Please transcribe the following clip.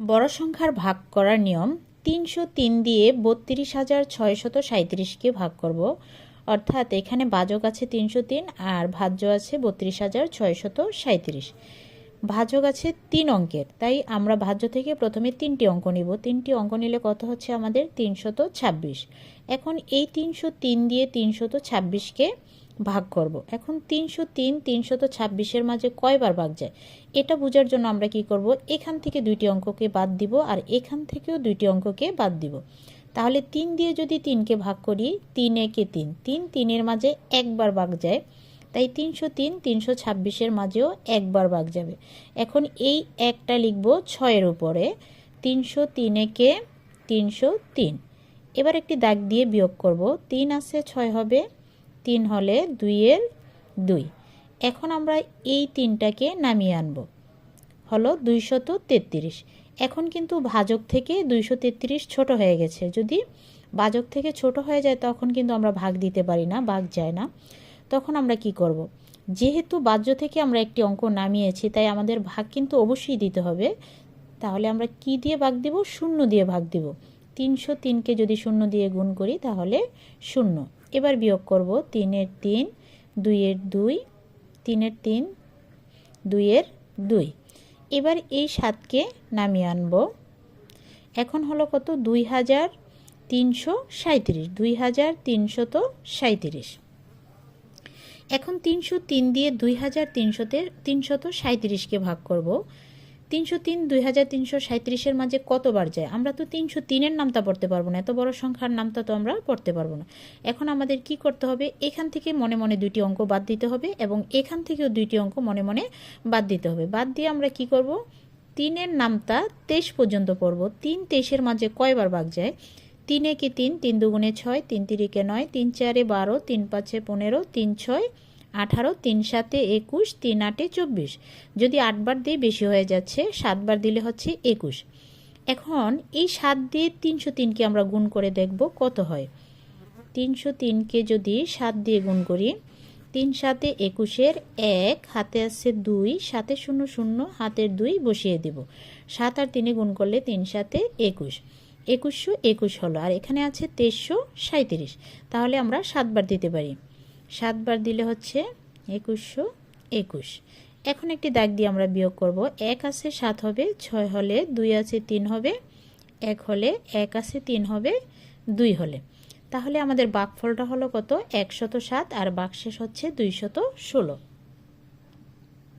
বড় সংখ্যার ভাগ করার নিয়ম তিনশো তিন দিয়ে বত্রিশ হাজার ছয়শত সাঁত্রিশকে ভাগ করব। অর্থাৎ এখানে বাজক আছে তিনশো তিন আর ভাজ্য আছে বত্রিশ হাজার ছয়শত সাঁত্রিশ ভাজক আছে তিন অঙ্কের। তাই আমরা ভাজ্য থেকে প্রথমে তিনটি অঙ্ক নিব। তিনটি অঙ্ক নিলে কত হচ্ছে আমাদের? তিনশত ছাব্বিশ। এখন এই তিনশো তিন দিয়ে তিনশত ছাব্বিশকে ভাগ করব। এখন তিনশো তিন তিনশত ছাব্বিশের মাঝে কয়বার ভাগ যায়? এটা বোঝার জন্য আমরা কি করব? এখান থেকে দুইটি অঙ্ককে বাদ দিব আর এখান থেকেও দুইটি অঙ্ককে বাদ দিব। তাহলে তিন দিয়ে যদি তিনকে ভাগ করি তিন একে তিন। তিন তিনের মাঝে একবার ভাগ যায়। তাই তিনশো তিন, তিনশো ছাব্বিশের মাঝেও একবার ভাগ যাবে। এখন এই একটা লিখব ছয়ের উপরে। তিনশো তিন একে তিনশো তিন। এবার একটি দাগ দিয়ে বিয়োগ করব। তিন আছে ছয় হবে। তিন হলে দুইয়ের দুই। এখন আমরা এই তিনটাকে নামিয়ে আনব। হলো দুইশত তেত্রিশ। এখন কিন্তু ভাজক থেকে দুইশো তেত্রিশ ছোটো হয়ে গেছে। যদি ভাজক থেকে ছোট হয়ে যায়, তখন কিন্তু আমরা ভাগ দিতে পারি না, ভাগ যায় না। তখন আমরা কি করব। যেহেতু বাহ্য থেকে আমরা একটি অঙ্ক নামিয়েছি, তাই আমাদের ভাগ কিন্তু অবশ্যই দিতে হবে। তাহলে আমরা কি দিয়ে ভাগ দিব? শূন্য দিয়ে ভাগ দিব। তিনশো তিনকে যদি শূন্য দিয়ে গুণ করি, তাহলে শূন্য। এবার বিয়োগ করব তিনের তিন, দুইয়ের দুই, তিনের তিন, দুইয়ের দুই। এবার এই সাতকে নামিয়ে আনব। এখন হলো কত? দুই হাজার তিনশো সাঁত্রিশ দুই হাজার তিনশত সাঁত্রিশ এখন তিনশো তিন দিয়ে দুই হাজার তিনশোতে তিনশত সাঁত্রিশকে ভাগ করব। তিনশো তিন, দুই হাজার তিনশো সাঁত্রিশের মাঝে কতবার যায়? আমরা তো তিনশো তিনের নামটা পড়তে পারব না, এত বড় সংখ্যার নামটা তো আমরা পড়তে পারব না। এখন আমাদের কি করতে হবে? এখান থেকে মনে মনে দুইটি অঙ্ক বাদ দিতে হবে এবং এখান থেকেও দুইটি অঙ্ক মনে মনে বাদ দিতে হবে। বাদ দিয়ে আমরা কি করব? তিনের নামটা তেইশ পর্যন্ত পড়ব। তিন তেইশের মাঝে কয়বার ভাগ যায়? তিন একে তিন তিন দুগুণে ছয়, তিন তিরিকে নয়, তিন চারে বারো, তিন পাঁচে পনেরো, তিন ছয়, আঠারো, তিন সাতে একুশ, তিন আটে চব্বিশ। যদি আটবার দিয়ে বেশি হয়ে যাচ্ছে, সাতবার দিলে হচ্ছে একুশ। এখন এই সাত দিয়ে তিনশো তিনকে আমরা গুণ করে দেখব কত হয়। তিনশো তিনকে যদি সাত দিয়ে গুণ করি, তিন সাতে একুশের এক, হাতে আছে দুই, সাতে শূন্য শূন্য, হাতের দুই বসিয়ে দেব। সাত আর তিনে গুণ করলে তিন সাতে একুশ। একুশশো একুশ হলো, আর এখানে আছে তেইশশো সাঁত্রিশ তাহলে আমরা সাতবার দিতে পারি। সাতবার দিলে হচ্ছে একুশশো একুশ। এখন একটি দাগ দিয়ে আমরা বিয়োগ করব। এক আছে সাত হবে, ছয় হলে দুই আছে তিন হবে, এক হলে এক আছে তিন হবে, দুই হলে। তাহলে আমাদের বাকফলটা হলো কত? একশত সাত, আর বাকশেষ হচ্ছে দুইশত ষোলো।